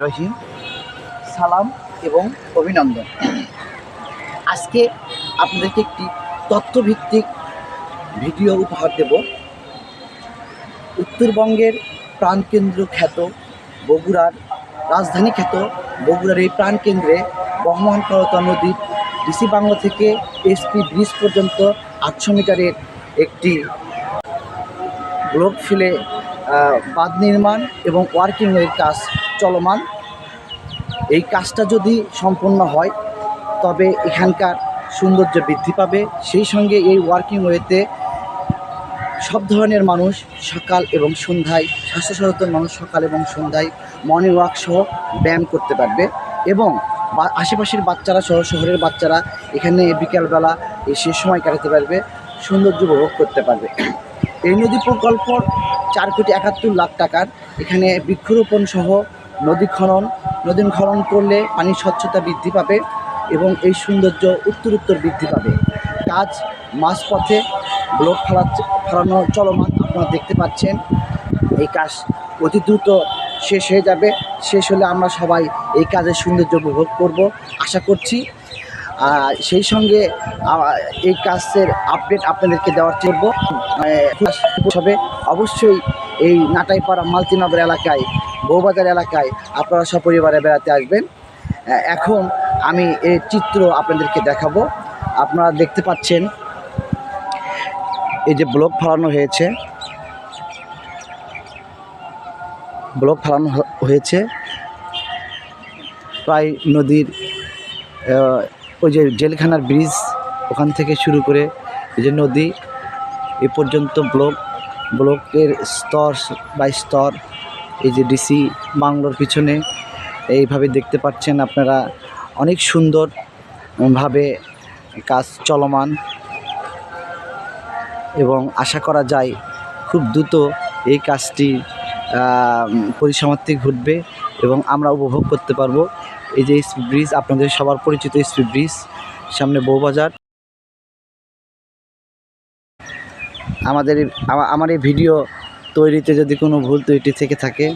রহিম, সালাম এবং অভিনন্দন। আজকে আপনাদেরকে একটি তথ্যভিত্তিক ভিডিও উপহার দেব। উত্তরবঙ্গের প্রাণকেন্দ্র খ্যাত বগুড়ার রাজধানী খ্যাত বগুড়ার এই প্রাণকেন্দ্রে বহমান করতা নদীর ডিসি বাংলা থেকে এসপি ব্রিজ পর্যন্ত আটশো মিটারের একটি ব্লক ফিলে বাঁধ নির্মাণ এবং ওয়ার্কিংয়ের কাজ চলমান। এই কাজটা যদি সম্পূর্ণ হয়, তবে এখানকার সৌন্দর্য বৃদ্ধি পাবে। সেই সঙ্গে এই ওয়ার্কিং ওয়েতে সব ধরনের মানুষ সকাল এবং সন্ধ্যায়, স্বাস্থ্য সচেতন মানুষ সকাল এবং সন্ধ্যায় মর্নিং ওয়াক সহ ব্যায়াম করতে পারবে এবং আশেপাশের বাচ্চারা সহ শহরের বাচ্চারা এখানে বিকালবেলা এসে সময় কাটাতে পারবে, সৌন্দর্য উপভোগ করতে পারবে। এই নদী প্রকল্প চার কোটি একাত্তর লাখ টাকার এখানে বৃক্ষরোপণ সহ নদী খনন নদী খনন করলে পানির স্বচ্ছতা বৃদ্ধি পাবে এবং এই সৌন্দর্য উত্তর উত্তর বৃদ্ধি পাবে। কাজ মাঝপথে ব্লক ফেলা ফেলানো চলমান আপনারা দেখতে পাচ্ছেন। এই কাজ অতি দ্রুত শেষ হয়ে যাবে। শেষ হলে আমরা সবাই এই কাজের সৌন্দর্য উপভোগ করব। আশা করছি সেই সঙ্গে এই কাজের আপডেট আপনাদেরকে দেওয়ার করব। হবে অবশ্যই এই নাটাইপাড়া মালতিনগর এলাকায় বৌবাজার এলাকায় আপনারা সপরিবারে বেড়াতে আসবেন। এখন আমি এই চিত্র আপনাদেরকে দেখাবো। আপনারা দেখতে পাচ্ছেন এই যে ব্লক ফেলানো হয়েছে। ব্লক ফেলানো হয়েছে। প্রায় নদীর ওই যে জেলখানার ব্রিজ ওখান থেকে শুরু করে এই যে নদী, এ পর্যন্ত ব্লক, ব্লকের স্তর বাই স্তর, এই যে ডিসি বাংলোর পিছনে এইভাবে দেখতে পাচ্ছেন আপনারা অনেক সুন্দরভাবে কাজ চলমান এবং আশা করা যায় খুব দ্রুত এই কাজটি পরিসমাপ্তি ঘটবে এবং আমরা উপভোগ করতে পারব। এই যে স্পিড ব্রিজ আপনাদের সবার পরিচিত স্পিড ব্রিজ সামনে বউবাজার। আমাদের আমার এই ভিডিও তৈরিতে যদি কোনো ভুল ত্রুটি থেকে থাকে